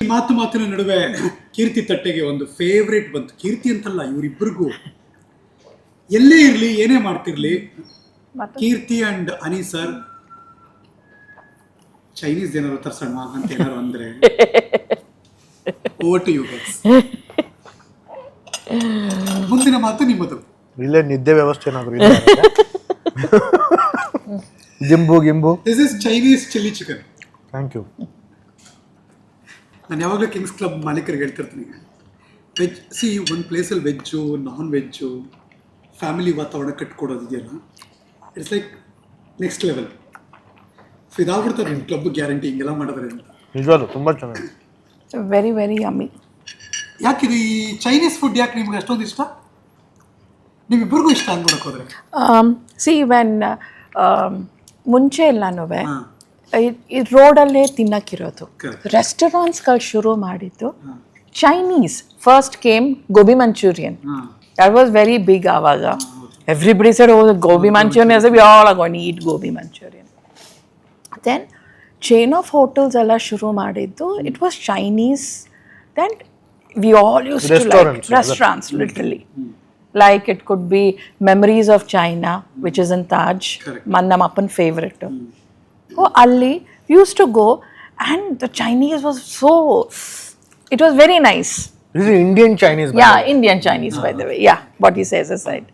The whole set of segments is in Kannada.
ಈ ಮಾತು ಮಾತಿನ ನಡುವೆ ಕೀರ್ತಿ ತಟ್ಟೆಗೆ ಒಂದು ಫೇವ್ರೇಟ್ ಬಂತು. ಕೀರ್ತಿ ಅಂತಲ್ಲ ಇವರಿಬ್ಬರಿಗೂ ಎಲ್ಲೇ ಇರ್ಲಿ ಏನೇ ಮಾಡ್ತಿರ್ಲಿ Keerthi and Ani sir. Chinese ಏನಾದ್ರು ತರ್ಸೋಣ ಅಂತ ಏನಾರು ಅಂದ್ರೆ ಓಟ್ ಯು ಮುಂದಿನ ಮಾತು ನಿಮ್ಮದು. ಇಲ್ಲೇ ನಿದ್ದೆ ವ್ಯವಸ್ಥೆ ಏನಾದ್ರು ಗಿಂಬು ಗಿಂಬು. This is Chinese chilli chicken thank you ನಾನು ಯಾವಾಗಲೂ ಕಿಂಗ್ಸ್ ಕ್ಲಬ್ ಮಾಲೀಕರಿಗೆ ಹೇಳ್ತಿರ್ತೀನಿ. ವೆಜ್ ಸಿ ಒಂದು ಪ್ಲೇಸಲ್ಲಿ ವೆಜ್ಜು ನಾನ್ ವೆಜ್ಜು ಫ್ಯಾಮಿಲಿ ವಾತಾವರಣ ಕಟ್ಕೊಡೋದಿದೆಯಲ್ಲ it's like next level so ಇದಾಗ್ಬಿಡ್ತಾರೆ ನಿಮ್ಮ ಕ್ಲಬ್ ಗ್ಯಾರಂಟಿ ಹಿಂಗೆಲ್ಲ ಮಾಡಿದ್ರೆ ಅಂತ. ನಿಜವಾಗ್ಲು ತುಂಬ ಚೆನ್ನಾಗಿ ವೆರಿ ವೆರಿ ಯಮ್ಮಿ ಯಾಕಿದು ಈ ಚೈನೀಸ್ ಫುಡ್ ಯಾಕೆ ನಿಮ್ಗೆ ಅಷ್ಟೊಂದು ಇಷ್ಟ? ನಿಮ್ಮಿಬ್ಬರಿಗೂ ಇಷ್ಟ ಅಂದ್ಬಿಡಕ್ಕೆ ಹೋದ್ರೆ? ಸಿ ವೆನ್ Um, ಮುಂಚೆ ಎಲ್ಲನೂ ಈ ರೋಡಲ್ಲೇ ತಿನ್ನಕ್ಕಿರೋದು. ರೆಸ್ಟೋರೆಂಟ್ಸ್ ರೆಸ್ಟೋರೆಂಟ್ಸ್ಗಳು ಶುರು ಮಾಡಿದ್ದು Chinese first came gobi manchurian that was very big ಆವಾಗ. Everybody sir oh gobi manchurian yes we all gone eat gobi manchurian then chain of hotels ಎಲ್ಲ ಶುರು ಮಾಡಿದ್ದು it was Chinese then we all use restaurants literally like it could be memories of china which is in taj Correct. man ನಮ್ಮ ಅಪ್ಪನ ಫೇವ್ರೆಟ್ ಸೊ ಅಲ್ಲಿ used to go and the Chinese was so it was very nice ಇದು Indian Chinese yeah indian chinese by the way yeah what he says aside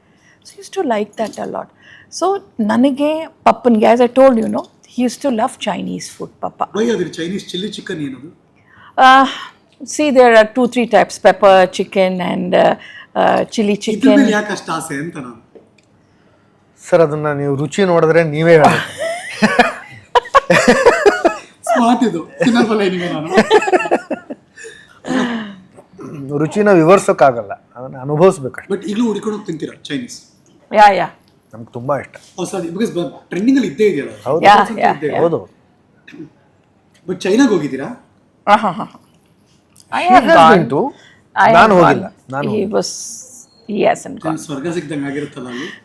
so he used to like that a lot so ನನಗೆ ಪಪ್ಪನ್ಗೆ as i told you know he used to love chinese food papa by ಅದ್ರ ಚೈನೀಸ್ ಚಿಲ್ಲಿ ಚಿಕನ್ ಏನದು uh, see there are two three types pepper chicken and chicken. ಯಾಕೆ ಅಷ್ಟು ಆಸೆ ಅಂತ ನಾನು? ಸರ್ ಅದನ್ನ ನೀವು ರುಚಿ ನೋಡಿದ್ರೆ ನೀವೇ ಹೇಳಿ. ಸ್ಮಾರ್ಟ್ ಇದು. ತಿನ್ನೋದಲ್ಲ ನಿಮಗೆ ನಾನು. ರುಚಿನ ವಿವರಿಸೋಕ್ಕಾಗಲ್ಲ. ಅದನ್ನ ಅನುಭವಿಸ್ಬೇಕು ಬಟ್ ಈಗಲೂ ಹುಡುಕೊಂಡು ಹೋಗಿ ತಿಂತೀರಾ ಚೈನೀಸ್ ಯಾ ಯಾ. ನಮ್ಗೆ ತುಂಬಾ ಇಷ್ಟ. ಹೊಸ ಬಿಕಾಸ್ ಟ್ರೆಂಡಿಂಗ್ ಅಲ್ಲಿ ಇದ್ದೇ ಇದೆಯಲ್ಲ? ಹೌದು. yeah yeah, yeah. ಹೌದು. ಬಟ್ ಚೈನಾಗ ಹೋಗಿದ್ದೀರಾ. I have has gone. been to. I have ನಾನು gone. ಹೋಗಿಲ್ಲ,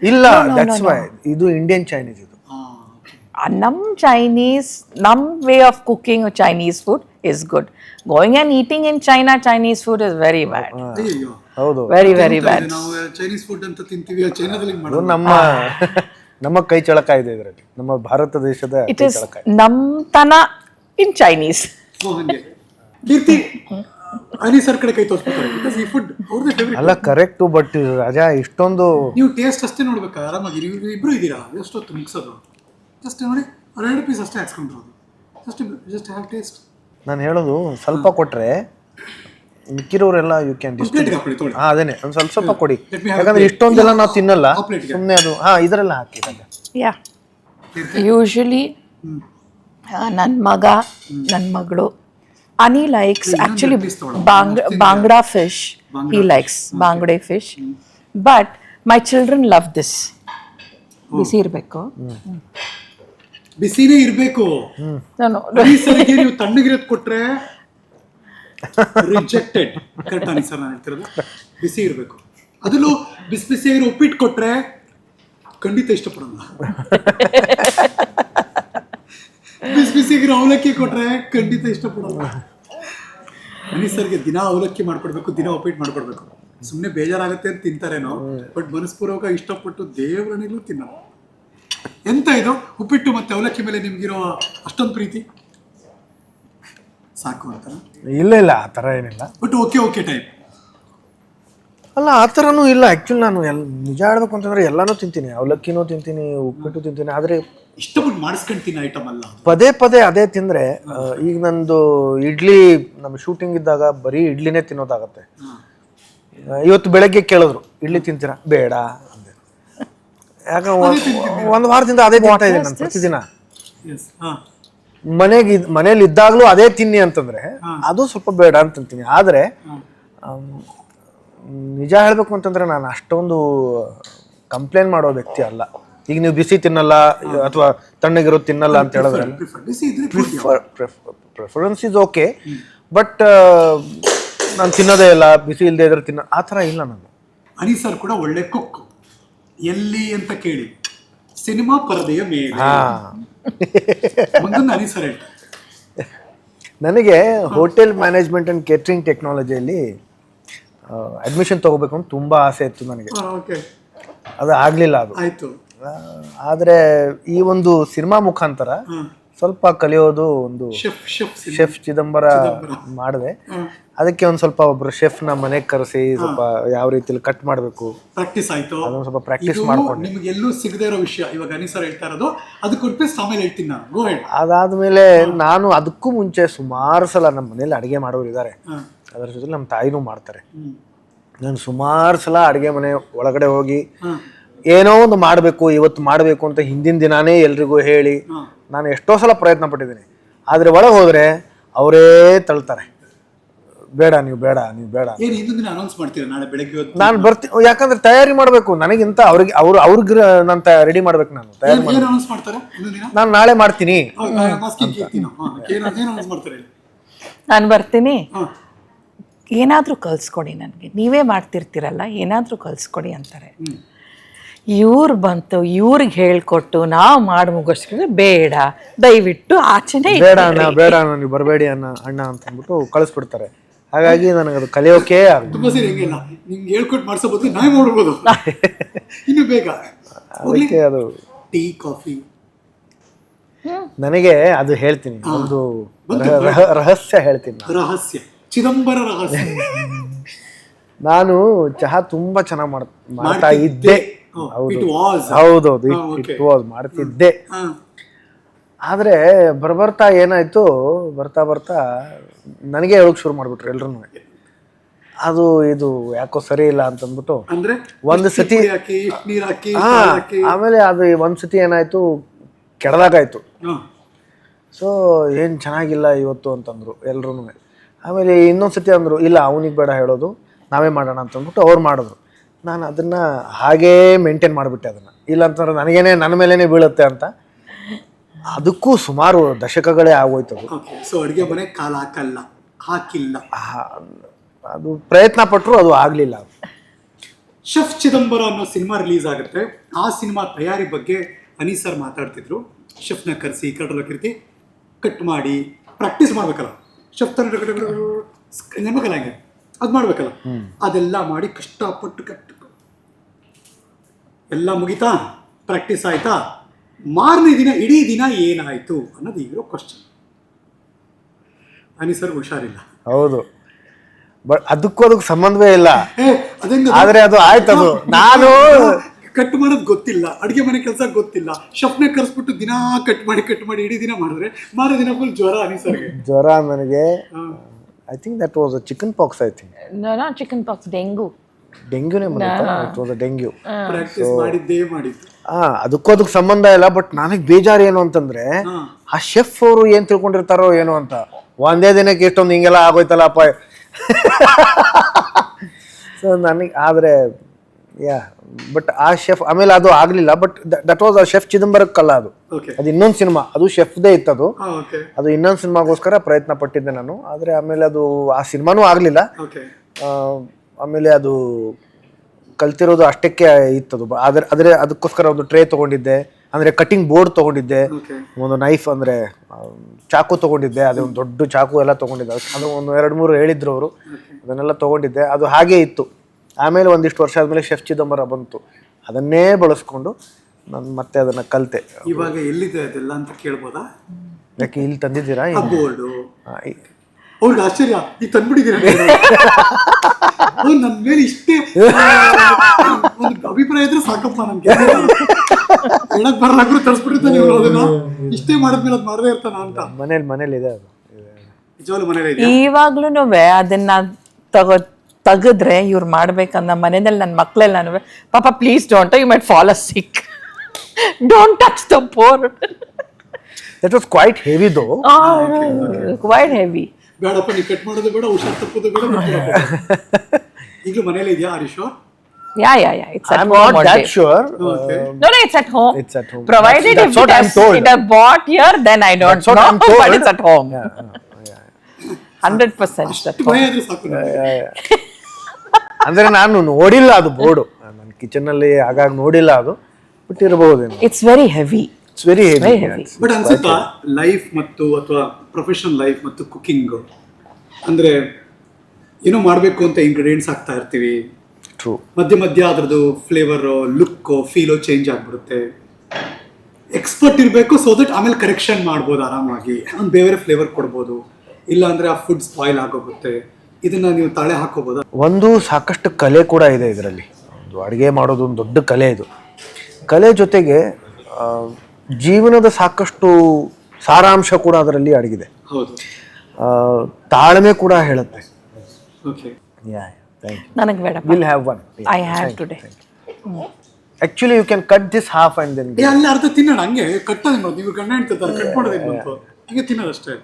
ಇಲ್ಲ ಇದು ಇಂಡಿಯನ್ ಚೈನೀಸ್ ಇದು. ನಮ್ಮ ಚೈನೀಸ್ ನಮ್ಮ way of cooking Chinese food is good going and eating in China Chinese food is very bad ಹೌದು. Very very bad Chinese food ಅಂತ ತಿಂತೀವಿ ಮಾಡೋ ನಮ್ಮ ನಮ್ಮ ಕೈ ಚಳಕ ಇದೆ ಇದರಲ್ಲಿ. ನಮ್ಮ ಭಾರತ ದೇಶದ ಇಟ್ ಇಸ್ ನಮ್ಮ ತನ ಇನ್ ಚೈನೀಸ್ ಅನಿ ಸರ್ ಕಡೆ ಕೈ ತೋರಿಸ್ಬಿಡ್ತಾರೆ. ಬಿಕಾಸ್ ಈ ಫುಡ್ ಫೇವ್ರೆಟ್ ಅಲ್ಲ ಕರೆಕ್ಟು ಬಟ್ ರಾಜಾ ಇಷ್ಟೊಂದು ನೀವು ಟೇಸ್ಟ್ ಅಷ್ಟೇ ನೋಡ್ಬೇಕು? ಆರಾಮಾಗಿ. ನೀವು ಇಬ್ರು ಇದ್ದೀರಾ? ಎಷ್ಟೊತ್ತು ಅದು ಜಸ್ಟ್ ನೋಡಿ ಎರಡು ಪೀಸ್ ಅಷ್ಟೇ ಹಾಕ್ಸ್ಕೊಂಡಿರೋದು ಜಸ್ಟ್ ಜಸ್ಟ್ ಹ್ಯಾವ್ ಟೇಸ್ಟ್ ನಾನು ಹೇಳೋದು ಸ್ವಲ್ಪ ಕೊಟ್ರೆ ಮಿಕ್ಕಿರೋರೆಲ್ಲ ಯು ಕ್ಯಾನ್ ಹಾ ಅದೇನೆ ಒಂದು ಸ್ವಲ್ಪ ಸ್ವಲ್ಪ ಕೊಡಿ. ಯಾಕಂದ್ರೆ ಇಷ್ಟೊಂದೆಲ್ಲ ನಾವು ತಿನ್ನಲ್ಲ. ಸುಮ್ಮನೆ ಅದು. ಹಾ ಇದರೆಲ್ಲ ಹಾಕಿ ಯಾ. Usually ನನ್ನ ಮಗ ನನ್ನ ಮಗಳು ಅನಿ ಲೈಕ್ಸ್ ಇನ್ನೊಂದು ಆಕ್ಚುಲಿ piece ತಗೊಳ್ಳೋಣ. ಬಾಂಗ್ bangda fish he likes ಬಾಂಗ್ಡೆ fish but my children love this ಬಿಸಿ ಇರಬೇಕು. ಬಿಸಿನೇ ಇರಬೇಕು. ನಾನು ಅನಿ ಸರ್ಗೆ ನೀವು ತಣ್ಣಗಿರೋದು ಕೊಟ್ರೆ ರಿಜೆಕ್ಟೆಡ್ ಕರೆಕ್ಟ್ ಅನಿ ಸರ್ ನಾನು ಹೇಳ್ತಿರೋದು. ಬಿಸಿ ಇರಬೇಕು. ಅದರಲ್ಲೂ ಬಿಸಿ ಬಿಸಿಯಾಗಿರೋ ಉಪ್ಪಿಟ್ಟು ಕೊಟ್ರೆ ಖಂಡಿತ ಇಷ್ಟಪಡಲ್ಲ. ಬಿಸಿ ಬಿಸಿಯಾಗಿರೋ ಅವಲಕ್ಕಿ ಕೊಟ್ರೆ ಖಂಡಿತ ಇಷ್ಟಪಡಲ್ಲ. ಸರ್ಗೆ ದಿನ ಅವಲಕ್ಕಿ ಮಾಡ್ಕೊಡ್ಬೇಕು ದಿನ ಉಪ್ಪಿಟ್ಟು ಮಾಡ್ಕೊಡ್ಬೇಕು. ಸುಮ್ಮನೆ ಬೇಜಾರಾಗುತ್ತೆ ಅಂತ ತಿಂತಾರೇನೋ ಬಟ್ ಮನಸ್ಪೂರ್ವಕ ಇಷ್ಟಪಟ್ಟು ದೇವರನಿಗೂ ತಿನ್ನಲ್ಲ. ಎಂತ ಇದು? ಉಪ್ಪಿಟ್ಟು ಮತ್ತೆ ಅವಲಕ್ಕಿ ಮೇಲೆ ನಿಮ್ಗಿರೋ ಅಷ್ಟೊಂದು ಪ್ರೀತಿ? ಸಾಕು ಅಂತ ಇಲ್ಲ ಇಲ್ಲ ಆ ಥರ ಏನಿಲ್ಲ. ಬಟ್ ಓಕೆ ಓಕೆ ಟೈಪ್ ಅಲ್ಲ ಆ ಥರನೂ ಇಲ್ಲ. ಆ್ಯಕ್ಚುಲಿ ನಾನು ಎಲ್ಲ ನಿಜ ಹೇಳ್ಬೇಕು ಅಂತಂದ್ರೆ ಎಲ್ಲನೂ ತಿಂತೀನಿ. ಅವಲಕ್ಕಿನೂ ತಿಂತೀನಿ ಉಪ್ಪಿಟ್ಟು ತಿಂತೀನಿ. ಆದರೆ ಇಷ್ಟಪಟ್ಟು ಮಾಡಿಸ್ಕೊಂತೀನಿ ಐಟಮ್ ಅಲ್ಲ ಪದೇ ಪದೇ ಅದೇ ತಿಂದರೆ ಈಗ ನಂದು ಇಡ್ಲಿ ನಮ್ಮ ಶೂಟಿಂಗ್ ಇದ್ದಾಗ ಬರೀ ಇಡ್ಲಿನೇ ತಿನ್ನೋದಾಗತ್ತೆ. ಇವತ್ತು ಬೆಳಗ್ಗೆ ಕೇಳಿದ್ರು ಇಡ್ಲಿ ತಿಂತೀರಾ? ಬೇಡ ಅಂದೆ. ಯಾಕ ಒಂದು ವಾರದಿಂದ ಅದೇ ತಿಂತಾ ಇದ್ದೀನಿ ನಾನು ಪ್ರತಿದಿನ. ಎಸ್ ಹಾಂ. ಮನೆಗೆ ಮನೇಲಿ ಇದ್ದಾಗಲೂ ಅದೇ ತಿನ್ನಿ ಅಂತಂದ್ರೆ ಅದು ಸ್ವಲ್ಪ ಬೇಡ ಅಂತ ತಿಂತೀನಿ. ಆದರೆ ನಿಜ ಹೇಳಬೇಕು ಅಂತಂದ್ರೆ ನಾನು ಅಷ್ಟೊಂದು ಕಂಪ್ಲೇಂಟ್ ಮಾಡೋ ವ್ಯಕ್ತಿ ಅಲ್ಲ. ಈಗ ನೀವು ಬಿಸಿ ತಿನ್ನಲ್ಲ ಅಥವಾ ತಣ್ಣಗಿರೋದು ತಿನ್ನಲ್ಲ ಅಂತ ಹೇಳಿದ್ರೆ ಪ್ರಿಫರೆನ್ಸ್ ಇಸ್ ಓಕೆ ಬಟ್ ನಾನು ತಿನ್ನೋದೇ ಇಲ್ಲ ಬಿಸಿ ಇಲ್ಲದೆ ಇದ್ರೆ ತಿನ್ನೋ ಆ ಥರ ಇಲ್ಲ ನಾನು. ಅನಿ ಸರ್ ಕೂಡ ಒಳ್ಳೆ ಕುಕ್ ಎಲ್ಲಿ ಅಂತ ಕೇಳಿ. ಸಿನಿಮಾ ಪರದೆಯ ಮೇಲೆ ಹಾ. ಅನಿ ಸರ್ ನನಗೆ ಹೋಟೆಲ್ ಮ್ಯಾನೇಜ್ಮೆಂಟ್ ಅಂಡ್ ಕೇಟ್ರಿಂಗ್ ಟೆಕ್ನಾಲಜಿಯಲ್ಲಿ ಅಡ್ಮಿಷನ್ ತಗೋಬೇಕು ಅಂತ ತುಂಬ ಆಸೆ ಇತ್ತು ನನಗೆ. ಓಕೆ ಅದು ಆಗಲಿಲ್ಲ ಅದು. ಆಯ್ತು. ಆದರೆ ಈ ಒಂದು ಸಿನಿಮಾ ಮುಖಾಂತರ ಸ್ವಲ್ಪ ಕಲಿಯೋದು ಒಂದು ಶೆಫ್ ಚಿದಂಬರ ಮಾಡಿದೆ. ಅದಕ್ಕೆ ಒಂದು ಸ್ವಲ್ಪ ಒಬ್ರು ಶೆಫ್ನ ಮನೆಗೆ ಕರೆಸಿ ಸ್ವಲ್ಪ ಯಾವ ರೀತಿಲಿ ಕಟ್ ಮಾಡಬೇಕು. ಪ್ರಾಕ್ಟೀಸ್ ಆಯ್ತು. ಅದೊಂದು ಸ್ವಲ್ಪ ಪ್ರಾಕ್ಟೀಸ್ ಮಾಡ್ಕೊಂಡು. ನಿಮಗೆ ಎಲ್ಲೂ ಸಿಗದೇ ಇರೋ ವಿಷಯ. ಇವಾಗ ಅನಿ ಸರ್ ಹೇಳ್ತಾ ಇರೋದು. ಅದು ಕೊಟ್ಬಿಟ್ಟು ಆಮೇಲೆ ಹೇಳ್ತೀನಿ ನಾನು. ಅದಾದ್ಮೇಲೆ ನಾನು ಅದಕ್ಕೂ ಮುಂಚೆ ಸುಮಾರು ಸಲ ನಮ್ಮ ಮನೇಲಿ ಅಡುಗೆ ಮಾಡೋರು ಇದ್ದಾರೆ ಅದರ ಜೊತೆ ನಮ್ಮ ತಾಯಿನೂ ಮಾಡ್ತಾರೆ. ನಾನು ಸುಮಾರು ಸಲ ಅಡುಗೆ ಮನೆ ಒಳಗಡೆ ಹೋಗಿ ಏನೋ ಒಂದು ಮಾಡಬೇಕು ಇವತ್ತು ಮಾಡಬೇಕು ಅಂತ ಹಿಂದಿನ ದಿನಾನೇ ಎಲ್ರಿಗೂ ಹೇಳಿ ನಾನು ಎಷ್ಟೋ ಸಲ ಪ್ರಯತ್ನ ಪಟ್ಟಿದ್ದೀನಿ. ಆದರೆ ಒಳಗೆ ಹೋದರೆ ಅವರೇ ತಳ್ತಾರೆ. ಬೇಡ ನೀವು ಬೇಡ ನೀವು ಬೇಡ ಏನ್ ಇನ್ನೊಂದು ದಿನ ಅನೌನ್ಸ್ ಮಾಡ್ತೀರಾ ನಾಳೆ ಬೆಳಗ್ಗೆ ಹೊತ್ತು? ನಾನು ಬರ್ತೀನಿ ಯಾಕಂದ್ರೆ ತಯಾರಿ ಮಾಡಬೇಕು. ನನಗಿಂತ ಅವ್ರಿಗೆ ಅವ್ರು ಅವ್ರಿಗೆ ನಾನು ರೆಡಿ ಮಾಡ್ಬೇಕು ನಾನು. ತಯಾರಿ ಏನ್ ಅನೌನ್ಸ್ ಮಾಡ್ತಾರೆ ಇನ್ನೊಂದು ದಿನ? ನಾನು ನಾಳೆ ಮಾಡ್ತೀನಿ. ನಾನು ಬರ್ತೀನಿ. ಏನಾದರೂ ಕಲಿಸ್ಕೊಡಿ ನನಗೆ. ನೀವೇ ಮಾಡ್ತಿರ್ತೀರಲ್ಲ ಏನಾದರೂ ಕಲಿಸ್ಕೊಡಿ ಅಂತಾರೆ. ಇವ್ರು ಬಂತು ಇವ್ರಿಗೆ ಹೇಳ್ಕೊಟ್ಟು ನಾವು ಮಾಡಿ ಮುಗಿಸ್ಕೊಂಡ್ರೆ ಬೇಡ. ದಯವಿಟ್ಟು ಆಚೆನೇ ಬೇಡ ಅಣ್ಣ ಬೇಡ ಅಣ್ಣ ನೀವು ಬರಬೇಡಿ ಅಣ್ಣ ಅಣ್ಣ ಅಂತ ಅಂದ್ಬಿಟ್ಟು ಕಳಿಸ್ಬಿಡ್ತಾರೆ. ಹಾಗಾಗಿ ನನಗೆ ಅದು ಕಲಿಯೋಕೆ ತುಂಬ ಸರಿ ಹೆಂಗಿಲ್ಲ ನಿಮ್ಗೆ ಹೇಳ್ಕೊಟ್ಟು ಮಾಡ್ಸೋ ಬದಲು ನಾವೇ ಮಾಡ್ಬೋದು. ಇನ್ನು ಬೇಗ. ಅದಕ್ಕೆ ಅದು ಟೀ ಕಾಫಿ. ನನಗೆ ಅದು ಹೇಳ್ತೀನಿ. ಒಂದು ರಹ- ರಹ- ರಹಸ್ಯ ಹೇಳ್ತೀನಿ ರಹಸ್ಯ. ಚಿದಂಬರ ರಹಸ್ಯ. ನಾನು ಚಹಾ ತುಂಬಾ ಚೆನ್ನಾಗಿ ಮಾಡ್ ಮಾಡ್ತಾ ಇದ್ದೆ. ಹೌದು. ಹೌದೌದು. ಇಟ್ ವಾಸ್ ಮಾಡ್ತಿದ್ದೆ. ಆದರೆ ಬರ್ಬರ್ತಾ ಏನಾಯ್ತು? ಬರ್ತಾ ಬರ್ತಾ ನನಗೆ ಹೇಳೋಕೆ ಶುರು ಮಾಡಿಬಿಟ್ರು ಎಲ್ರೂ ಅದು ಇದು ಯಾಕೋ ಸರಿ ಇಲ್ಲ ಅಂತಂದ್ಬಿಟ್ಟು ಅಂದ್ರೆ ಒಂದು ಸತಿ- ಆಮೇಲೆ ಅದು ಒಂದು ಸತಿ ಏನಾಯ್ತು? ಕೆಡದಾಗಾಯ್ತು. ಸೊ ಏನು ಚೆನ್ನಾಗಿಲ್ಲ ಇವತ್ತು ಅಂತಂದ್ರು ಎಲ್ರೂ ಆಮೇಲೆ ಇನ್ನೊಂದು ಸತಿ ಅಂದರು ಇಲ್ಲ ಅವನಿಗೆ ಬೇಡ ಹೇಳೋದು ನಾವೇ ಮಾಡೋಣ ಅಂತಂದ್ಬಿಟ್ಟು ಅವ್ರು ಮಾಡಿದ್ರು. ನಾನು ಅದನ್ನು ಹಾಗೇ ಮೇಂಟೈನ್ ಮಾಡಿಬಿಟ್ಟೆ ಅದನ್ನು. ಇಲ್ಲ ಅಂತಂದ್ರೆ ನನಗೇನೆ ನನ್ನ ಮೇಲೇ ಬೀಳುತ್ತೆ ಅಂತ. ಅದಕ್ಕೂ ಸುಮಾರು ದಶಕಗಳೇ ಆಗೋಯ್ತು ಅದು. ಓಕೆ ಸೊ ಅಡುಗೆ ಮನೆ ಕಾಲ ಹಾಕಲ್ಲ ಹಾಕಿಲ್ಲ. ಆ- ಅದು ಪ್ರಯತ್ನ ಪಟ್ಟರು ಅದು ಆಗಲಿಲ್ಲ. ಶಫ್ ಚಿದಂಬರ ಅನ್ನೋ ಸಿನಿಮಾ ರಿಲೀಸ್ ಆಗುತ್ತೆ. ಆ ಸಿನಿಮಾ ತಯಾರಿ ಬಗ್ಗೆ ಅನಿ ಸರ್ ಮಾತಾಡ್ತಿದ್ರು. ಶೆಫ್ನ ಕರೆಸಿ ಕಡಲ ಕೀರ್ತಿ ಕಟ್ ಮಾಡಿ ಪ್ರಾಕ್ಟೀಸ್ ಮಾಡ್ಬೇಕಲ್ಲ. ಶೆಫ್ ನೆನಪಲ್ಲ ಹಂಗೆ ಅದು ಮಾಡ್ಬೇಕಲ್ಲ. ಅದೆಲ್ಲ ಮಾಡಿ ಕಷ್ಟಪಟ್ಟು ಕಟ್ಟ ಎಲ್ಲ ಮುಗಿತಾ? ಪ್ರಾಕ್ಟೀಸ್ ಆಯ್ತಾ? ಮಾರನೇ ದಿನ ಇಡೀ ದಿನ ಏನಾಯ್ತು ಅನ್ನೋದು ಈಗಿರೋ ಕ್ವಶನ್ ಅನಿ ಸರ್ ಹುಷಾರಿಲ್ಲ. ಹೌದು. ಬಟ್ ಅದಕ್ಕೂ ಅದಕ್ಕೆ ಸಂಬಂಧವೇ ಇಲ್ಲ. ಆದ್ರೆ ಅದು ಆಯ್ತು ಅದು ನಾನು ಕಟ್ ಮಾಡೋದು ಗೊತ್ತಿಲ್ಲ ಅಡುಗೆ ಮನೆ ಕೆಲಸ ಗೊತ್ತಿಲ್ಲ. ಶಫ್ನ ಕರೆಸ್ಬಿಟ್ಟು ದಿನಾ ಕಟ್ ಮಾಡಿ ಕಟ್ ಮಾಡಿ ಇಡೀ ದಿನ ಮಾಡಿದ್ರೆ ಮಾರೋ ದಿನ ಫುಲ್ ಜ್ವರ ಅನಿಸರ್ಗೆ. ಜ್ವರ ನನಗೆ I think that was a chicken pox I think chicken pox dengue ಡೆಂಗ್ಯೂನೇ ಬಂದಿತ್ತು? ಇಟ್ ವಾಸ್ ಡೆಂಗ್ಯೂ ಪ್ರಾಕ್ಟೀಸ್ ಮಾಡಿದ್ದೇ ಮಾಡಿದ್ದು. ಆ ಅದಕ್ಕೂ ಅದಕ್ಕೆ ಸಂಬಂಧ ಇಲ್ಲ ಬಟ್ ನನಗೆ ಬೇಜಾರು ಏನು ಅಂತಂದ್ರೆ ಆ ಶೆಫ್ ಅವರು ಏನು ತಿಳ್ಕೊಂಡಿರ್ತಾರೋ ಏನೋ ಅಂತ. ಒಂದೇ ದಿನಕ್ಕೆ ಎಷ್ಟೊಂದು ಹಿಂಗೆಲ್ಲ ಆಗೋಯ್ತಲ್ಲಪ್ಪ. ಸೊ ನನಗೆ ಆದರೆ ಯಾ ಬಟ್ ಆ ಶೆಫ್ ಆಮೇಲೆ ಅದು ಆಗಲಿಲ್ಲ but that was a chef ಚಿದಂಬರಕ್ಕಲ್ಲ ಅದು. ಅದು ಇನ್ನೊಂದು ಸಿನಿಮಾ ಅದು ಶೆಫ್ದೇ ಇತ್ತದು. ಓಕೆ ಅದು ಇನ್ನೊಂದು ಸಿನಿಮಾಗೋಸ್ಕರ ಪ್ರಯತ್ನ ಪಟ್ಟಿದ್ದೆ ನಾನು. ಆದರೆ ಆಮೇಲೆ ಅದು ಆ ಸಿನಿಮಾನೂ ಆಗಲಿಲ್ಲ. ಆಮೇಲೆ ಅದು ಕಲ್ತಿರೋದು ಅಷ್ಟಕ್ಕೆ ಇತ್ತದು. ಆದ್ರೆ ಆದರೆ ಅದಕ್ಕೋಸ್ಕರ ಒಂದು ಟ್ರೇ ತೊಗೊಂಡಿದ್ದೆ. ಅಂದರೆ ಕಟಿಂಗ್ ಬೋರ್ಡ್ ತೊಗೊಂಡಿದ್ದೆ. ಒಂದು ನೈಫ್ ಅಂದರೆ ಚಾಕು ತೊಗೊಂಡಿದ್ದೆ. ಅದೇ ಒಂದು ದೊಡ್ಡ ಚಾಕು ಎಲ್ಲ ತೊಗೊಂಡಿದ್ದೆ. ಅದು ಒಂದು ಎರಡು ಮೂರು ಹೇಳಿದ್ರು ಅವರು. ಅದನ್ನೆಲ್ಲ ತೊಗೊಂಡಿದ್ದೆ. ಅದು ಹಾಗೇ ಇತ್ತು. ಆಮೇಲೆ ಒಂದಿಷ್ಟು ವರ್ಷ ಆದಮೇಲೆ ಶೆಫ್ ಚಿದಂಬರ ಬಂತು. ಅದನ್ನೇ ಬಳಸ್ಕೊಂಡು ನಾನು ಮತ್ತೆ ಅದನ್ನು ಕಲಿತೆ. ಇವಾಗ ಎಲ್ಲಿದೆ ಅದೆಲ್ಲ ಅಂತ ಕೇಳ್ಬೋದಾ? ಯಾಕೆ ಇಲ್ಲಿ ತಂದಿದ್ದೀರಾ? ಆ ಬೋರ್ಡು. ಆ, ಈ- ಅವ್ರಿಗೆ ಆಶ್ಚರ್ಯ. ಈ ತಂದ್ಬಿಟ್ಟಿದ್ದೀರ ನನ್ನ ಮೇಲೆ ಇಷ್ಟೇ. ಆ, ಒಂದು ಅಭಿಪ್ರಾಯ ಇದ್ರೆ ಸಾಕಪ್ಪ ನನ್ಗೆ. ಹೇಳಕ್ ಬರಲಾಗ್ರು ತರಿಸ್ಬಿಟ್ಟಿರ್ತಾನೆ ಇವ್ರು ಅದನ್ನ. ಇಷ್ಟೇ ಮಾಡಿದ್ಮೇಲೆ ಅದು ಮಾಡದೇ ಇರ್ತಾನ ಅಂತ. ಮನೇಲಿ ಮನೇಲಿ ಇದೆ ಅದು. ನಿಜವಾಗ್ಲೂ ಮನೇಲಿ ಇದೆಯಾ? ಇವಾಗ್ಲೂ ಅದನ್ನ ತಗೋ ತೆಗೆದ್ರೆ ಇವ್ರು ಮಾಡ್ಬೇಕಂದ ಮನೆಯಲ್ಲಿ ನನ್ನ ಮಕ್ಕಳೆಲ್ಲ ಪಾಪ please don't you might fall a sick don't touch the pour that was quite heavy though quite heavy ಬೇಡಪ್ಪ ನೀ ಕಟ್ ಮಾಡೋದು ಬೇಡ ಹುಷಾರ್ ತಪ್ಪೋದು ಬೇಡ ಬಿಟ್ಬಿಡಪ್ಪ. ಈಗಲೂ ಮನೇಲಿ ಇದೆಯಾ Harish yeah yeah yeah it's I at am home not that sure No, no, it's at home. It's at home. Provided That's- if that's what it I'm has, told. it has bought here, then I don't That's what know, I'm told. but it's at home. Hundred percent. it's at ಅಷ್ಟು home. ಭಯ ಆದ್ರೆ ಸಾಕು ನನಗೆ. ಅಂದ್ರೆ ನಾನು ನೋಡಿಲ್ಲ ಅದು ಬೋರ್ಡು. ನನ್ನ ಕಿಚನ್ ಅಲ್ಲಿ ಆಗಾಗ ನೋಡಿಲ್ಲ ಅದು ಬಟ್ ಇರಬಹುದು it's very heavy it's very Very heavy heavy. But ಅನ್ಸುತ್ತಾ ಲೈಫ್ ಮತ್ತು ಅಥವಾ ಪ್ರೊಫೆಷನಲ್ ಲೈಫ್ ಮತ್ತು ಕುಕಿಂಗ್ ಅಂದ್ರೆ ಏನೋ ಮಾಡಬೇಕು ಅಂತ ಇಂಗ್ರೀಡಿಯೆಂಟ್ಸ್ ಹಾಕ್ತಾ ಇರ್ತೀವಿ. ಟ್ರೂ ಮಧ್ಯ ಮಧ್ಯ ಅದ್ರದ್ದು ಫ್ಲೇವರ್ ಲುಕ್ ಫೀಲ್ ಚೇಂಜ್ ಆಗ್ಬಿಡುತ್ತೆ. ಎಕ್ಸ್ಪರ್ಟ್ ಇರಬೇಕು ಸೊ ದಟ್ ಆಮೇಲೆ ಕರೆಕ್ಷನ್ ಮಾಡ್ಬೋದು ಆರಾಮಾಗಿ ಒಂದು ಬೇರೆ ಫ್ಲೇವರ್ ಕೊಡ್ಬೋದು. ಇಲ್ಲ ಅಂದ್ರೆ ಆ ಫುಡ್ ಸ್ಪಾಯ್ಲ್ ಆಗೋಗುತ್ತೆ. ಇದನ್ನ ನೀವು ತಾಳೆ ಹಾಕೋಬೋದಾ? ಒಂದು ಸಾಕಷ್ಟು ಕಲೆ ಕೂಡ ಇದೆ ಇದರಲ್ಲಿ. ಒಂದು ಅಡುಗೆ ಮಾಡೋದು ಒಂದು ದೊಡ್ಡ ಕಲೆ ಇದು. ಕಲೆ ಜೊತೆಗೆ ಆ, ಜೀವನದ ಸಾಕಷ್ಟು ಸಾರಾಂಶ ಕೂಡ ಅದರಲ್ಲಿ ಅಡಗಿದೆ. ಹೌದು. ಆ, ತಾಳ್ಮೆ ಕೂಡ ಹೇಳುತ್ತೆ. ಓಕೆ. ಥ್ಯಾಂಕ್ ಯು ನನಗೆ ಬೇಡ will have one I have today actually you can cut this half and then ಏ ಅಲ್ಲಿ ಅರ್ಧ ತಿನ್ನೋಣ ಹಂಗೆ ಕಟ್ಟೋದು ನೀವು ಗಂಡ ಹೇಳ್ತಿರ್ತಾರೆ ಕಟ್ ಮಾಡೋದು ಹೆಂಗ್ ಬಂತು ಹಂಗೆ ತಿನ್ನೋದಷ್ಟೇ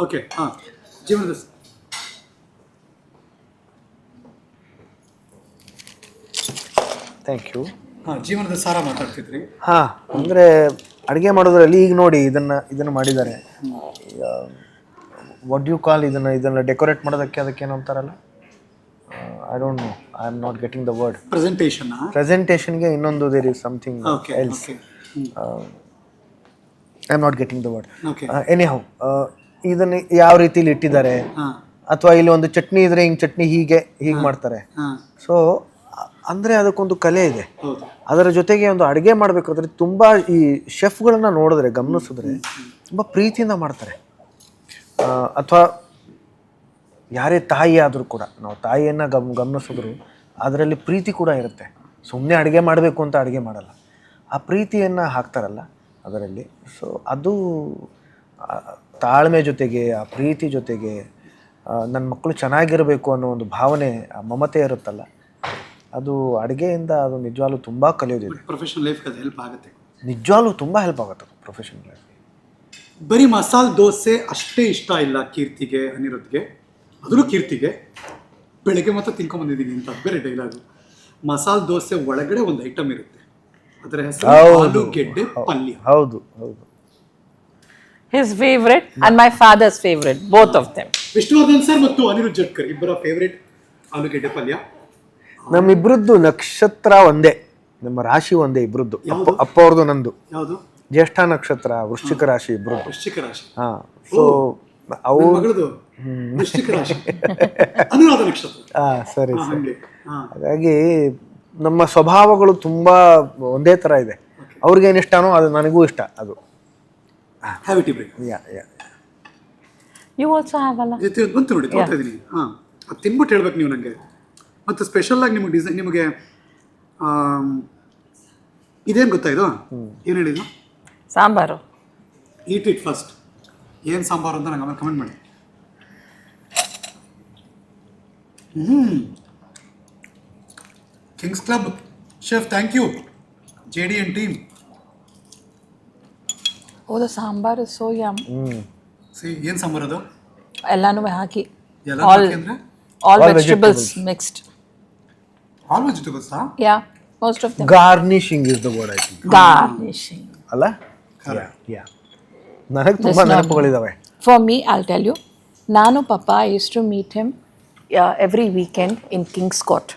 ಓಕೆ ಹಾಂ. ಜೀವನದ ಥ್ಯಾಂಕ್ ಯು ಹಾ ಜೀವನದ ಸಾರ ಮಾತಾಡ್ತಿದ್ರಿ. ಹಾ ಅಂದರೆ ಅಡುಗೆ ಮಾಡೋದ್ರಲ್ಲಿ ಈಗ ನೋಡಿ ಇದನ್ನು ಇದನ್ನು ಮಾಡಿದ್ದಾರೆ. ವಾಟ್ ಯು ಕಾಲ್ ಇದನ್ನು ಇದನ್ನು ಡೆಕೋರೇಟ್ ಮಾಡೋದಕ್ಕೆ ಅದಕ್ಕೆ ಏನೋ ಅಂತಾರಲ್ಲ I don't know I am not getting the word presentation ಪ್ರೆಸೆಂಟೇಷನ್ಗೆ ಇನ್ನೊಂದು there is something else I am not getting the word anyhow ಇದನ್ನು ಯಾವ ರೀತಿಲಿ ಇಟ್ಟಿದ್ದಾರೆ? ಅಥವಾ ಇಲ್ಲಿ ಒಂದು ಚಟ್ನಿ ಇದ್ರೆ ಹಿಂಗೆ ಚಟ್ನಿ ಹೀಗೆ ಹೀಗೆ ಮಾಡ್ತಾರೆ. ಸೊ ಅಂದ್ರೆ ಅದಕ್ಕೊಂದು ಕಲೆ ಇದೆ. ಅದರ ಜೊತೆಗೆ ಒಂದು ಅಡುಗೆ ಮಾಡಬೇಕಾದ್ರೆ ತುಂಬ ಈ ಶೆಫ್ಗಳನ್ನ ನೋಡಿದ್ರೆ ಗಮನಿಸಿದ್ರೆ ತುಂಬ ಪ್ರೀತಿಯಿಂದ ಮಾಡ್ತಾರೆ. ಅಥವಾ ಯಾರೇ ತಾಯಿ ಆದರೂ ಕೂಡ ನಾವು ತಾಯಿಯನ್ನು ಗಮ್ ಗಮನಿಸಿದ್ರು ಅದರಲ್ಲಿ ಪ್ರೀತಿ ಕೂಡ ಇರುತ್ತೆ. ಸುಮ್ಮನೆ ಅಡುಗೆ ಮಾಡಬೇಕು ಅಂತ ಅಡುಗೆ ಮಾಡಲ್ಲ. ಆ ಪ್ರೀತಿಯನ್ನು ಹಾಕ್ತಾರಲ್ಲ ಅದರಲ್ಲಿ. ಸೊ ಅದು ತಾಳ್ಮೆ ಜೊತೆಗೆ ಆ ಪ್ರೀತಿ ಜೊತೆಗೆ ನನ್ನ ಮಕ್ಕಳು ಚೆನ್ನಾಗಿರಬೇಕು ಅನ್ನೋ ಒಂದು ಭಾವನೆ ಆ ಮಮತೆ ಇರುತ್ತಲ್ಲ ಅದು ಅಡುಗೆಯಿಂದ ಅದು ನಿಜವಾಗ್ಲೂ ತುಂಬ ಕಲಿಯೋದಿದೆ. ಪ್ರೊಫೆಷನ್ ಲೈಫ್ ಅದು ಹೆಲ್ಪ್ ಆಗುತ್ತೆ. ನಿಜವಾಗ್ಲೂ ತುಂಬ ಹೆಲ್ಪ್ ಆಗುತ್ತೆ ಪ್ರೊಫೆಷನ್ ಲೈಫ್ ಬರೀ ಮಸಾಲೆ ದೋಸೆ ಅಷ್ಟೇ ಇಷ್ಟ ಇಲ್ಲ ಕೀರ್ತಿಗೆ ಅನಿರುದ್ಗೆ ಅದರೂ ಕೀರ್ತಿಗೆ ಬೆಳಗ್ಗೆ ಮಾತ್ರ ತಿನ್ಕೊಂಬಂದಿದ್ದೀನಿ ಅಂತ ಬೇರೆ ಡೈಲಾಗು ಮಸಾಲೆ ದೋಸೆ ಒಳಗಡೆ ಒಂದು ಐಟಮ್ ಇರುತ್ತೆ. ಅದರ ಹೆಸರು. ಆಲೂಗೆಡ್ಡೆ ಪಲ್ಯ. ಹೌದು ಹೌದು. His favourite and my father's favourite both of them Vishnuvardhan sir ಮತ್ತು ಅನಿರುದ್ ಜಟ್ಕರ್ ಇಬ್ಬರ ಫೇವ್ರೆಟ್ ಆಲೂಗೆಡ್ಡೆ ಪಲ್ಯ. ನಮ್ಮಿಬ್ರದ್ದು ನಕ್ಷತ್ರ ಒಂದೇ. ನಮ್ಮ ರಾಶಿ ಒಂದೇ ಇಬ್ರದ್ದು. ಅಪ್ಪ ಅಪ್ಪ ಅವ್ರದ್ದು ನಂದು. ಯಾವುದು? ಜ್ಯೇಷ್ಠ ನಕ್ಷತ್ರ ವೃಶ್ಚಿಕ ರಾಶಿ ಇಬ್ರದ್ದು. ವೃಶ್ಚಿಕ ರಾಶಿ. ಹಾ. ಸೊ ಅವು ಮಗಳದು? ವೃಶ್ಚಿಕ ರಾಶಿ. ಅನುರಾಧ ನಕ್ಷತ್ರ. ಹಾ ಸರಿ ಹಾ, ಸರಿ. ಹಂಗೆ. ಹಾ. ಹಾಗಾಗಿ ನಮ್ಮ ಸ್ವಭಾವಗಳು ತುಂಬಾ ಒಂದೇ ತರ ಇದೆ. ಅವ್ರಿಗೇನು ಇಷ್ಟನೋ ಅದು ನನಗೂ ಇಷ್ಟ ಅದು. Have it break yeah yeah you also have ಅಲ್ಲ ಜೊತೆ ಒಂದು ಬಂತು ನೋಡಿ ತೋರ್ತಾ ಇದೀನಿ ಹಾಂ. ಅದು ತಿನ್ಬಿಟ್ಟು ಹೇಳ್ಬೇಕು ನೀವು ನನಗೆ ಮತ್ತು ಸ್ಪೆಷಲ್ ಆಗಿ ನಿಮಗೆ ಡಿಸೈನ್ ನಿಮಗೆ ಇದೇನು ಗೊತ್ತಾ ಇದು? ಏನು ಹೇಳಿದ್ದು? ಸಾಂಬಾರು. ಈಟ್ ಇಟ್ ಫಸ್ಟ್ ಏನು ಸಾಂಬಾರು ಅಂತ ನಂಗೆ ಆಮೇಲೆ ಕಮೆಂಟ್ ಮಾಡಿ. ಹ್ಞೂ Kings Club chef thank you J D N team ಓದು sambar so yum hmm. See ಏನು ಸಾಂಬಾರು ಅದು? ಎಲ್ಲಾನು ಹಾಕಿ ಎಲ್ಲ ಆಲ್ ಹಾಕಿ ಅಂದರೆ all vegetables mixed all ವೆಜಿಟೇಬಲ್ಸಾ yeah most of them garnishing is the word I think garnishing ಅಲ್ಲ? ಯಾ ನನಗೆ ತುಂಬಾ ನೆನಪುಗಳಿದಾವೆ. For me I'll tell you ನಾನು ಪಪ್ಪ I used to meet him every weekend in Kings Court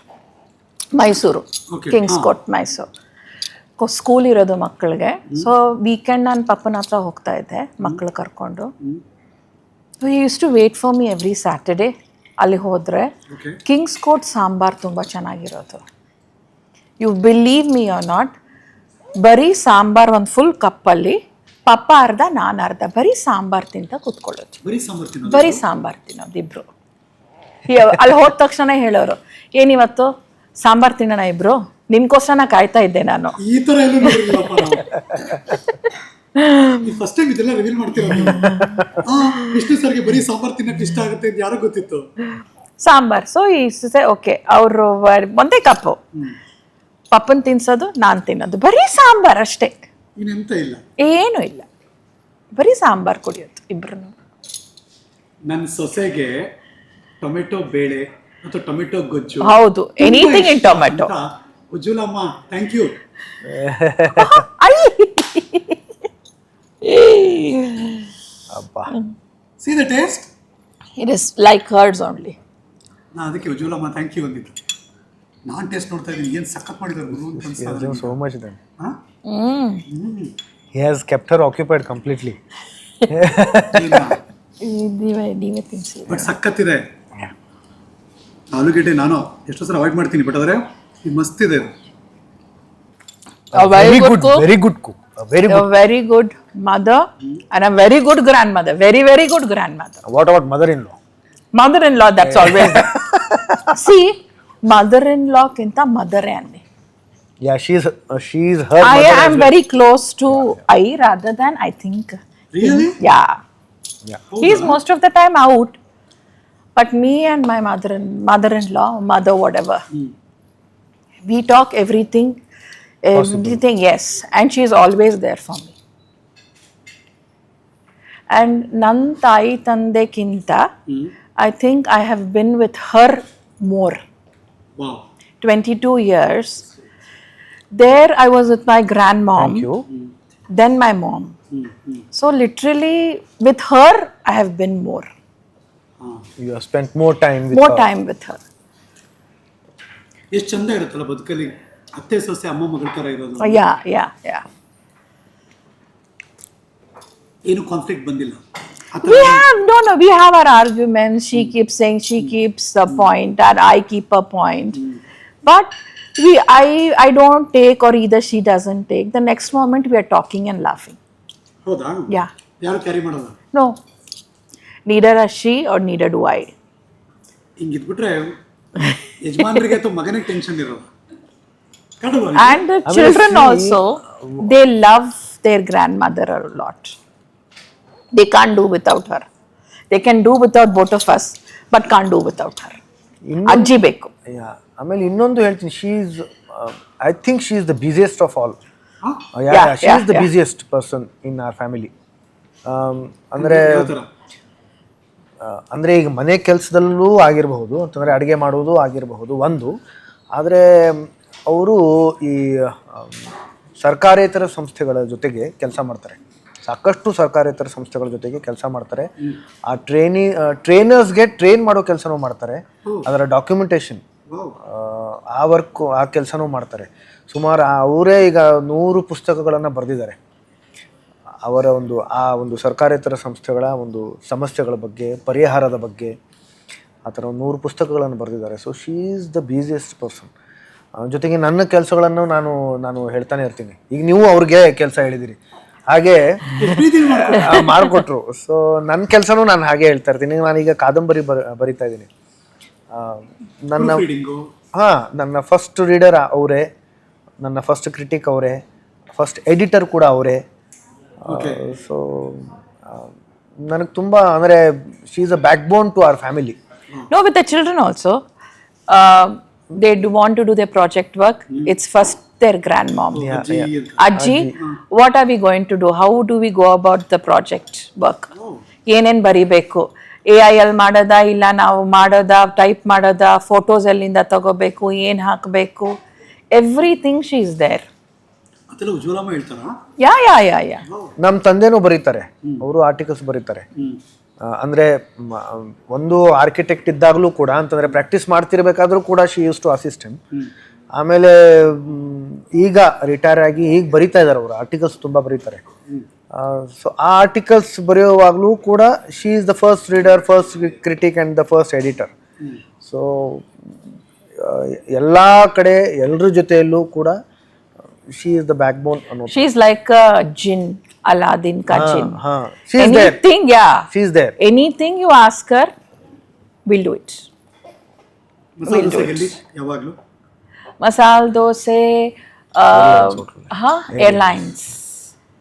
Mysore Okay. Kings Court Mysore school ಇರೋದು ಮಕ್ಕಳಿಗೆ. ಸೊ ವೀಕೆಂಡ್ ನಾನು ಪಪ್ಪನ ಹತ್ರ ಹೋಗ್ತಾ ಇದ್ದೆ ಮಕ್ಕಳು ಕರ್ಕೊಂಡು. So used to wait for me every Saturday ಅಲ್ಲಿ ಹೋದರೆ ಕಿಂಗ್ಸ್ ಕೋಟ್ ಸಾಂಬಾರ್ ತುಂಬ ಚೆನ್ನಾಗಿರೋದು. You believe me are not ಬರೀ ಸಾಂಬಾರ್ ಒಂದು ಫುಲ್ ಕಪ್ಪಲ್ಲಿ ಪಪ್ಪ ಅರ್ಧ ನಾನು ಅರ್ಧ ಬರೀ ಸಾಂಬಾರ್ ತಿಂತ ಕೂತ್ಕೊಳ್ಳೋದು. ಬರೀ ಸಾಂಬಾರು ತಿನ್ನೋದು ಇಬ್ರು? ಅಲ್ಲಿ ಹೋದ ತಕ್ಷಣ ಹೇಳೋರು ಏನಿವತ್ತು ಸಾಂಬಾರ್ ತಿನ್ನೋಣ ಇಬ್ರು? ನಿನ್ಕೋಸ್ಕರ ನಾ ಕಾಯ್ತಾ ಇದ್ದೆ ನಾನು. ಈ ಫಸ್ಟ್ ಟೈಮ್ ಇದೆಲ್ಲ ರಿವೀಲ್ ಮಾಡ್ತೀರಾ ವಿಷ್ಣು ಸರ್ಗೆ ಬರೀ ಸಾಂಬಾರ್ ತಿನ್ನಕ್ಕೆ ಇಷ್ಟ ಆಗುತ್ತೆ ಅಂತ ಯಾರೋ ಗೊತ್ತಿತ್ತು? ಸಾಂಬಾರ್. ಸೊ ಈ ಓಕೆ ಅವರು ಒಂದೇ ಕಪ್ಪು. ಪಪ್ಪನ್ ತಿನ್ಸೋದು ನಾನು ತಿನ್ನೋದು. ಬರೀ ಸಾಂಬಾರ್ ಅಷ್ಟೇ. ಇನ್ನೆಂತ ಇಲ್ಲ? ಏನೂ ಇಲ್ಲ. ಬರೀ ಸಾಂಬಾರ್ ಕುಡಿಯೋದು ಇಬ್ರು ನನ್ನ ಸೊಸೆಗೆ ಟೊಮೆಟೊ ಬೇಳೆ ಮತ್ತು ಟೊಮೆಟೊ ಗೊಜ್ಜು. ಹೌದು ಎನಿಥಿಂಗ್ ಇನ್ ಟೊಮೆಟೊ ಅಂತ ಉಜ್ವಲಮ್ಮ ಥ್ಯಾಂಕ್ ಯು ಅಬ್ಬಾ. See the taste it is like herbs only ನಾ ಅದಕ್ಕೆ ಉಜ್ವಲಮ್ಮ ಥ್ಯಾಂಕ್ ಯು ಅಂದಿದ್ದು. ನಾನು ಟೇಸ್ಟ್ ನೋಡ್ತಾ ಇದ್ದೀನಿ ಏನು ಸಖತ್ ಮಾಡಿದ್ದಾರೆ ಗುರು ಅಂತ ಅನ್ಸ್ತಾ ಸೋ ಮಚ್ ದೆನ್ ಹಾಂ hmm. Hmm. He has kept her occupied completely ನೀವೇ ನೀವೇ ತಿನ್ಸಿ ಬಟ್ ಸಖತ್ತಿದೆ. ಆಲೂಗೆಡ್ಡೆ ನಾನು ಎಷ್ಟೋ ಸಲ ಅವಾಯ್ಡ್ ಮಾಡ್ತೀನಿ ಬಟ್ ಆದರೆ ಇದು ಮಸ್ತ್ ಇದೆ very good very good cook very a very good mother and a very good grandmother very very good grandmother what about mother in law mother-in-law that's always there. see mother-in-law kinta mother anni yeah she's she's her i am very close to i rather than i think really yeah Yeah. he's most of the time out but me and my mother mother-in-law mother whatever we talk everything everything yes and she's always there for me and ನನ್ನ ತಾಯಿ ತಂದೆಗಿಂತ I think I have been with her more. Wow 22 years. There I was with my grandmom, you then my mom. So literally with her I have been more. You have spent more time More time with her. ಎಷ್ಟು ಚಂದ ಇರುತ್ತಲ್ಲ ಬದುಕಲ್ಲಿ ಅತ್ತೆ ಸೊಸೆ ಅಮ್ಮ ಮಗಳ ಥರ ಇರೋದು Oh, yeah, yeah, yeah. ಏನು ಕಾನ್ಫ್ಲಿಕ್ಟ್ ಬಂದಿಲ್ಲ ಆ ಥರ We have no no, we have our arguments. She keeps saying she keeps a point and I keep a point. But we I I don't take or either she doesn't take. The next moment we are talking and laughing. ಹೌದಾ Yeah. ಯಾರು ಕ್ಯಾರಿ ಮಾಡೋದು No. Neither does she or neither do I. ಹಿಂಗಿದ್ಬಿಟ್ರೆ ಯಜಮಾನರಿಗೆ ಅಥವಾ ಮಗನಿಗೆ ಟೆನ್ಷನ್ ಇರೋದು ಕಾಣಲ್ವಾ ನೀವು? And the children also, they love their grandmother a lot. They can't do without her. They can do without both of us, but can't do without her. ಅಜ್ಜಿ ಬೇಕು ಯಾ ಆಮೇಲೆ ಇನ್ನೊಂದು ಹೇಳ್ತೀನಿ she is I think she is the busiest of all she is the yeah. Busiest person in our family ಅಂದರೆ ಅಂದರೆ ಈಗ ಮನೆ ಕೆಲಸದಲ್ಲೂ ಆಗಿರಬಹುದು ಅಂತಂದರೆ ಅಡುಗೆ ಮಾಡುವುದು ಆಗಿರಬಹುದು ಒಂದು ಆದರೆ ಅವರು ಈ ಸರ್ಕಾರೇತರ ಸಂಸ್ಥೆಗಳ ಜೊತೆಗೆ ಕೆಲಸ ಮಾಡ್ತಾರೆ. ಸಾಕಷ್ಟು ಸರ್ಕಾರೇತರ ಸಂಸ್ಥೆಗಳ ಜೊತೆಗೆ ಕೆಲಸ ಮಾಡ್ತಾರೆ. ಆ ಟ್ರೈನಿ ಟ್ರೈನರ್ಸ್ಗೆ ಟ್ರೈನ್ ಮಾಡೋ ಕೆಲಸನೂ ಮಾಡ್ತಾರೆ. ಅದರ ಡಾಕ್ಯುಮೆಂಟೇಷನ್, ಆ ವರ್ಕು, ಆ ಕೆಲಸನೂ ಮಾಡ್ತಾರೆ. ಸುಮಾರು ಅವರೇ ಈಗ ನೂರು ಪುಸ್ತಕಗಳನ್ನು ಬರೆದಿದ್ದಾರೆ. ಅವರ ಒಂದು, ಆ ಒಂದು ಸರ್ಕಾರೇತರ ಸಂಸ್ಥೆಗಳ ಒಂದು ಸಮಸ್ಯೆಗಳ ಬಗ್ಗೆ, ಪರಿಹಾರದ ಬಗ್ಗೆ ಆ ಥರ ನೂರು ಪುಸ್ತಕಗಳನ್ನು ಬರೆದಿದ್ದಾರೆ. So she is the busiest person ಜೊತೆಗೆ ನನ್ನ ಕೆಲಸಗಳನ್ನು ನಾನು ನಾನು ಹೇಳ್ತಾನೆ ಇರ್ತೀನಿ. ಈಗ ನೀವು ಅವ್ರಿಗೆ ಕೆಲಸ ಹೇಳಿದಿರಿ. ಹಾಗೆ ಮಾಡಿಕೊಟ್ರು. ಸೊ ನನ್ನ ಕೆಲಸನೂ ನಾನು ಹಾಗೆ ಹೇಳ್ತಾ ಇರ್ತೀನಿ. ನಾನೀಗ ಕಾದಂಬರಿ ಬರ ಬರಿತಾ ಇದ್ದೀನಿ. ನನ್ನ ಹಾಂ ಹಾ ನನ್ನ ಫಸ್ಟ್ ರೀಡರ್ ಅವರೇ ನನ್ನ ಫಸ್ಟ್ ಕ್ರಿಟಿಕ್ ಅವರೇ ಫಸ್ಟ್ ಎಡಿಟರ್ ಕೂಡ ಅವರೇ. ಸೊ ನನಗೆ ತುಂಬ ಅಂದರೆ she's a backbone to our family no with the children also. They do want to do their project work. It's first their grandmom. ಅಜ್ಜಿ ಅಂತ. Ajji, what are we going to do? How do we go about the project work? ಏನೇನು ಬರಿಬೇಕು? ಎ ಐ ಎಲ್ ಮಾಡೋದಾ ಇಲ್ಲ ನಾವು ಮಾಡೋದಾ ಟೈಪ್ ಮಾಡೋದಾ ಫೋಟೋಸ್ ಎಲ್ಲಿಂದ ತಗೋಬೇಕು ಏನು ಹಾಕಬೇಕು? ಎವ್ರಿಥಿಂಗ್ ಶಿ ಇಸ್ ದೇರ್ ಅದೆಲ್ಲ ಉಜ್ವಲಮ್ಮ ಹೇಳ್ತಾರಾ? ಯಾ ಯಾ ಯಾ ಯಾ ನಮ್ಮ ತಂದೆನೂ ಬರೀತಾರೆ. ಅವರು ಆರ್ಟಿಕಲ್ಸ್ ಬರೀತಾರೆ. ಅಂದ್ರೆ ಒಂದು ಆರ್ಕಿಟೆಕ್ಟ್ ಇದ್ದಾಗಲೂ ಕೂಡ ಅಂತಂದ್ರೆ ಪ್ರಾಕ್ಟೀಸ್ ಮಾಡ್ತಿರ್ಬೇಕಾದ್ರೂ ಕೂಡ ಶಿ ಯೂಸ್ ಟು ಅಸಿಸ್ಟೆಂಟ್ ಆಮೇಲೆ ಈಗ ರಿಟೈರ್ ಆಗಿ ಈಗ ಬರೀತಾ ಇದ್ದಾರೆ ಅವರು ಆರ್ಟಿಕಲ್ಸ್ ತುಂಬ ಬರೀತಾರೆ. ಸೊ ಆ ಆರ್ಟಿಕಲ್ಸ್ ಬರೆಯುವಾಗಲೂ ಕೂಡ she is the first reader first critic and the first editor so ಎಲ್ಲ ಕಡೆ ಎಲ್ಲರ ಜೊತೆಯಲ್ಲೂ ಕೂಡ she is the backbone ಅನ್ನೋ she is like jinn Aladdin ಕಾ jinn. ಹಾ she is there anything yeah she is there anything you ask her will do it do dosa ಎಲ್ಲಿ ಯಾವಾಗಲೂ ಮಸಾಲೆ ದೋಸೆ ಹಾ ಏರ್ಲೈನ್ಸ್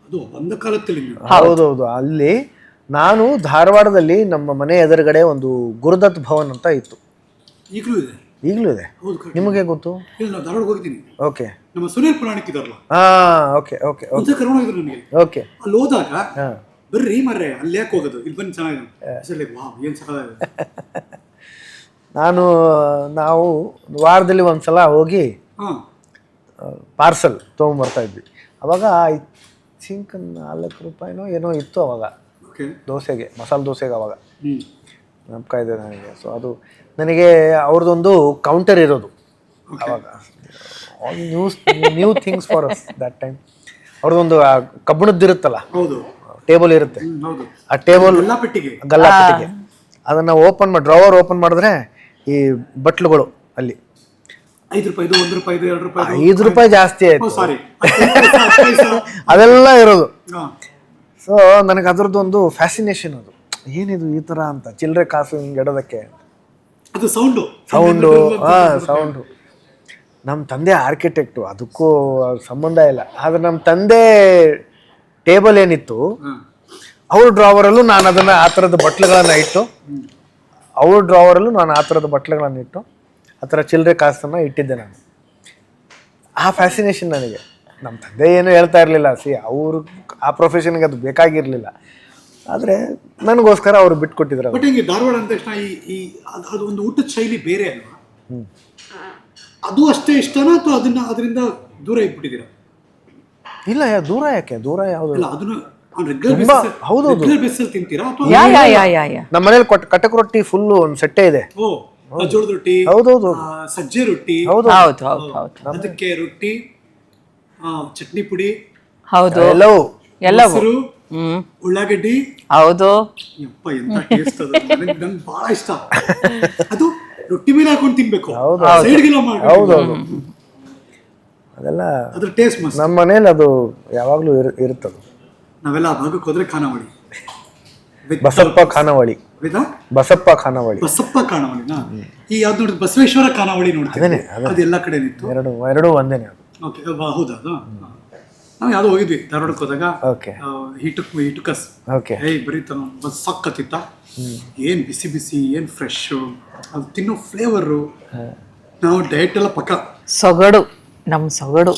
ಅದು ಒಂದು ಕಾಲದಲ್ಲಿ ಹೌದು. ಹೌದೌದು ಅಲ್ಲಿ ನಾನು ಧಾರವಾಡದಲ್ಲಿ ನಮ್ಮ ಮನೆ ಎದುರುಗಡೆ ಒಂದು ಗುರುದತ್ ಭವನ್ ಅಂತ ಇತ್ತು. ಈಗಲೂ ಇದೆ? ಈಗಲೂ ಇದೆ. ಹೌದು. ನಿಮಗೆ ಗೊತ್ತು? ಇಲ್ಲ ನಾವು ಧಾರವಾಡ ಹೋಗಿದ್ದೀನಿ. ಓಕೆ. ನಮ್ಮ ಸುನೀಲ್ ಪುರಾಣಿಕ್ ಇದಾರಲ್ಲ? ಹಾ ಓಕೆ ಓಕೆ ಒಂದ್ಸಲ ಕರ್ಕೊಂಡು ಹೋಗಿದ್ರು ನನಗೆ ಓಕೆ. ಅಲ್ಲಿ ಹೋದಾಗ ಹಾ. ಬರ್ರಿ ಮರ್ರೆ ಅಲ್ಲಿ ಯಾಕೆ ಹೋಗೋದು? ಇಲ್ಲಿ ಬಂದು ಚೆನ್ನಾಗಿದೆ. ವಾವ್ ಏನ್ ಚೆನ್ನಾಗಿದೆ. ನಾನು ನಾವು ವಾರದಲ್ಲಿ ಒಂದ್ಸಲ ಹೋಗಿ ಹಾ. ಪಾರ್ಸಲ್ ತೊಗೊಂಬರ್ತಾ ಇದ್ವಿ. ಅವಾಗ ಐ ಥಿಂಕ್ ನಾಲ್ಕು ರೂಪಾಯಿನೋ ಏನೋ ಇತ್ತು ಅವಾಗ. ಓಕೆ. ದೋಸೆಗೆ ಮಸಾಲೆ ದೋಸೆಗೆ ಅವಾಗ. ಹ್ಮ್. ಇದೆ ನನಗೆ. ಸೊ ಅದು ನನಗೆ ಅವ್ರದ್ದೊಂದು ಕೌಂಟರ್ ಇರೋದು ಅವಾಗ. All news new things for us that time ಅವ್ರದ್ದೊಂದು ಕಬ್ಬಿಣದ್ದು ಇರುತ್ತಲ್ಲ? ಹೌದು. ಟೇಬಲ್ ಇರುತ್ತೆ. ಹೌದು. ಆ ಟೇಬಲ್ ಗಲ್ಲ ಪೆಟ್ಟಿಗೆ. ಅದನ್ನ ಓಪನ್ ಮಾಡಿ ಡ್ರಾವರ್ ಓಪನ್ ಮಾಡಿದ್ರೆ ಈ ಬಟ್ಲುಗಳು ಅಲ್ಲಿ. ಐದು ಒಂದು ಎರಡು ರೂಪಾಯಿ ಐದು ರೂಪಾಯಿ ಜಾಸ್ತಿ ಆಯ್ತು. ಸಾರಿ ಅದೆಲ್ಲ ಇರೋದು. ಸೊ ನನಗೆ ಅದರದ್ದು ಒಂದು ಫ್ಯಾಸಿನೇಷನ್ ಅದು. ಏನಿದು ಈ ಥರ ಅಂತ? ಚಿಲ್ಲರೆ ಕಾಸು ಹಿಂಗೆ ಇಡೋದಕ್ಕೆ ಅದು ಸೌಂಡು ಸೌಂಡು ಹಾಂ ಸೌಂಡು ನಮ್ಮ ತಂದೆ ಆರ್ಕಿಟೆಕ್ಟು ಅದಕ್ಕೂ ಸಂಬಂಧ ಇಲ್ಲ. ಆದರೆ ನಮ್ಮ ತಂದೆ ಟೇಬಲ್ ಏನಿತ್ತು ಅವ್ರ ಡ್ರಾವರಲ್ಲೂ ನಾನು ಅದನ್ನು ಆ ಥರದ ಬಟ್ಲುಗಳನ್ನು ಇಟ್ಟು ಅವ್ರ ಡ್ರಾವರಲ್ಲೂ ನಾನು ಆ ಥರದ ಬಟ್ಲುಗಳನ್ನು ಇಟ್ಟು ಆ ಥರ ಚಿಲ್ಲರೆ ಕಾಸನ್ನು ಇಟ್ಟಿದ್ದೆ ನಾನು. ಆ ಫ್ಯಾಸಿನೇಷನ್ ನನಗೆ. ನಮ್ಮ ತಂದೆ ಏನು ಹೇಳ್ತಾ ಇರಲಿಲ್ಲ. ಸಿ ಅವರು ಆ ಪ್ರೊಫೆಷನ್ಗೆ ಅದು ಬೇಕಾಗಿರಲಿಲ್ಲ. ಆದರೆ ನನಗೋಸ್ಕರ ಅವರು ಬಿಟ್ಕೊಟ್ಟಿದ್ರು ಅದು ಬಟ್ ಹಿಂಗೆ ಧಾರವಾಡ ಅಂದ ತಕ್ಷಣ ಈ ಈ ಅದು ಅದು ಒಂದು ಊಟದ ಶೈಲಿ ಬೇರೆ ಅಲ್ವಾ? ಅದು ಅಷ್ಟೇ ಇಷ್ಟನಾ ಅಥವಾ ಅದನ್ನ ಅದರಿಂದ ದೂರ ಇಟ್ಬಿಟ್ಟಿದ್ದೀರಾ? ಇಲ್ಲ ಯಾ ದೂರ ಯಾಕೆ? ದೂರ ಯಾವುದು? ಇಲ್ಲ ಅದನ್ನ ತುಂಬಾ- ಹೌದು, ಹೌದು. ರೆಗ್ಯುಲರ್ ಬೇಸಲ್ಲಿ ತಿಂತೀರಾ ಅಥವಾ ಯಾ ಯಾ ಯಾ ಯಾ ಯಾ. ನಮ್ಮ ಮನೇಲಿ ಕೊಟ್ ಕಟಕ್ ರೊಟ್ಟಿ ಫುಲ್ಲು ಒಂದು ಸೆಟ್ಟೆ ಇದೆ. ಓ ಜೋಳದ ರೊಟ್ಟಿ ಹೌದೌದು. ಆ, ಸಜ್ಜೆ ರೊಟ್ಟಿ ಹೌದು ಹೌದು ಹೌದು ಹೌದು. ಅದಕ್ಕೆ ರೊಟ್ಟಿ ಆ, ಚಟ್ನಿ ಪುಡಿ ಹೌದು. ಎಲ್ಲವೂ. ಎಲ್ಲವೂ. ಮೊಸರು ಹ್ಮ್. ಉಳ್ಳಾಗಡ್ಡಿ. ಹೌದು. ಯಪ್ಪ ಎಂತ ಟೇಸ್ಟ್ ಅದು. ನನಗೆ ನಂಗೆ ಬಹಳ ಇಷ್ಟ. ಅದು ರೊಟ್ಟಿ ಮೇಲೆ ಹಾಕೊಂಡು ತಿನ್ಬೇಕು. ಸೈಡ್ಗೆಲ್ಲ ಮಾಡಿ ಹೌದೌದು ಅದೆಲ್ಲ ಅದ್ರ ಟೇಸ್ಟ್ ಮಸ್ತ್. ನಮ್ಮ ಮನೇಲಿ ಅದು ಯಾವಾಗಲೂ ಇರು ಇರುತ್ತದು. ನಾವೆಲ್ಲ ಆ ಭಾಗಕ್ಕೆ ಹೋದ್ರೆ ಖಾನಾವಳಿ. ಬಸಪ್ಪ ಖಾನಾವಳಿ. ಬಸಪ್ಪ ಖಾನಾವಳಿ. ಬಸಪ್ಪ ಖಾನಾವಳಿನಾ ಈ ಯಾವ್ದು ನೋಡಿದ್ ಬಸವೇಶ್ವರ ಖಾನಾವಳಿ ನೋಡ್ತೀನಿ ಅದೇನೆ, ಅದು ಎಲ್ಲ ಕಡೆ ಇತ್ತು ಎರಡು ಎರಡು ಒಂದೇನೆ ಅದು. ಓಕೆ ಹೌದಾ ಅದು. ನಾವು ಯಾವ್ದೋ ಹೋಗಿದ್ವಿ ಧಾರವಾಡಕ್ಕೆ ಹೋದಾಗ. ಓಕೆ ಹಿಟ್ಟು ಹಿಟ್ಟು ಕಸ್ ಓಕೆ ಹೇ ಬರೀತ ಸಕ್ಕತ್ತಿತ್ತ ಏನ್ ಬಿಸಿ ಬಿಸಿ ಏನ್ ಫ್ರೆಶ್ ಅದು ತಿನ್ನೋ ಫ್ಲೇವರು ನಾವು ಡಯಟ್ ಎಲ್ಲ ಪಕ್ಕ. ಸೊಗಡು ನಮ್ಮ ಸೊಗಡು.